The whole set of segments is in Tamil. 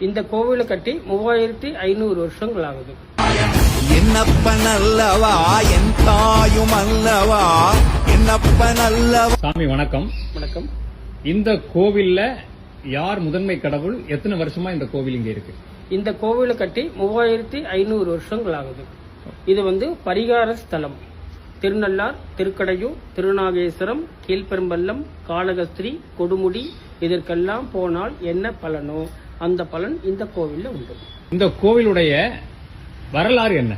இந்த கோவிலை கட்டி மூவாயிரத்தி ஐநூறு வருஷங்கள் ஆகுது என்னப்பன் அல்லவா என் தாயும் அல்லவா? என்னப்பன் அல்லவா சாமி வணக்கம். வணக்கம். இந்த கோவில்ல யார் முதன்மை கடவுள்? எத்தனை வருஷமா இந்த கோவில் இங்க இருக்கு? இந்த கோவிலை கட்டி மூவாயிரத்தி ஐநூறு வருஷங்கள் ஆகுது இது வந்து பரிகார ஸ்தலம். திருநள்ளார் திருக்கடையூர் திருநாகேஸ்வரம் கீழ்பெரும்பள்ளம் காளகஸ்திரி கொடுமுடி இதற்கெல்லாம் போனால் என்ன பலனோ? அந்த பலன் இந்த கோவில்ல உண்டு. இந்த கோவிலுடைய வரலாறு என்ன?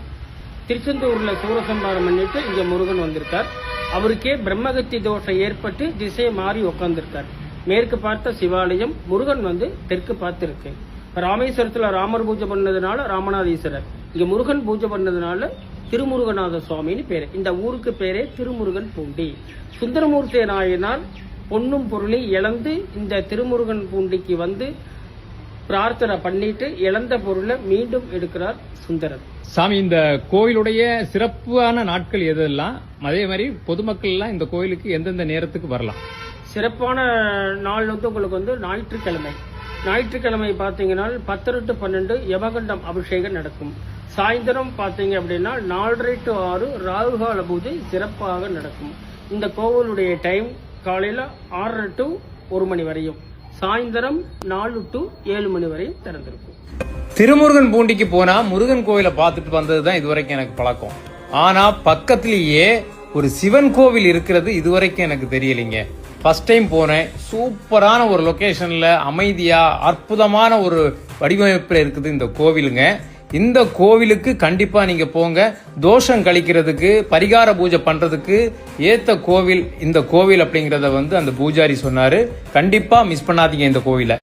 திருச்செந்தூர்ல சூரசம்பாரம் பண்ணிட்டு இங்க முருகன் வந்திருக்கார். அவருக்கே பிரம்மகத்தி தோஷம் ஏற்பட்டு திசையை மாறி உட்கார்ந்திருக்கார் மேற்கு பார்த்த சிவாலயம் முருகன் வந்து தெற்கு பார்த்து இருக்கு ராமேஸ்வரத்துல ராமர் பூஜை பண்ணதுனால ராமநாதீஸ்வரர். இங்க முருகன் பூஜை பண்ணதுனால திருமுருகநாத சுவாமின்னு பேரு. இந்த ஊருக்கு பேரே திருமுருகன் பூண்டி. சுந்தரமூர்த்தி நாயனார் பொன்னும் பொருளை இழந்து இந்த திருமுருகன் பூண்டிக்கு வந்து பிரார்த்தனை பண்ணிட்டு இழந்த பொருளை மீண்டும் எடுக்கிறார் சுந்தரர். சாமி இந்த கோவிலுடைய சிறப்பான நாட்கள் எதெல்லாம்? அதே மாதிரி பொதுமக்கள் எல்லாம் இந்த கோயிலுக்கு எந்தெந்த நேரத்துக்கு வரலாம்? சிறப்பான நாள் வந்து உங்களுக்கு வந்து ஞாயிற்றுக்கிழமை. ஞாயிற்றுக்கிழமை பார்த்தீங்கன்னா பத்து டு பன்னெண்டு யமகண்டம் அபிஷேகம் நடக்கும். சாயந்தரம் பார்த்தீங்க அப்படின்னா நாலரை டு ஆறு ராகுகால பூஜை சிறப்பாக நடக்கும். இந்த கோவிலுடைய டைம் காலையில் ஆறரை டு ஒரு மணி வரையும். சாயந்தரம் நாலு டு ஏழு மணி வரையும் திறந்திருக்கும். திருமுருகன் பூண்டிக்கு போனா முருகன் கோவிலை பார்த்துட்டு வந்தது தான் இதுவரைக்கும் எனக்கு பழக்கம். ஆனா பக்கத்திலேயே ஒரு சிவன் கோவில் இருக்கிறது இதுவரைக்கும் எனக்கு தெரியலைங்க. ஃபர்ஸ்ட் டைம் போனேன். சூப்பரான ஒரு லொக்கேஷனில் அமைதியா அற்புதமான ஒரு வடிவமைப்பில் இருக்குது இந்த கோவிலுங்க. இந்த கோவிலுக்கு கண்டிப்பா நீங்க போங்க. தோஷம் கழிக்கிறதுக்கு பரிகார பூஜை பண்றதுக்கு ஏத்த கோவில் இந்த கோவில் அப்படிங்கிறத வந்து அந்த பூஜாரி சொன்னாரு. கண்டிப்பா மிஸ் பண்ணாதீங்க இந்த கோவிலை.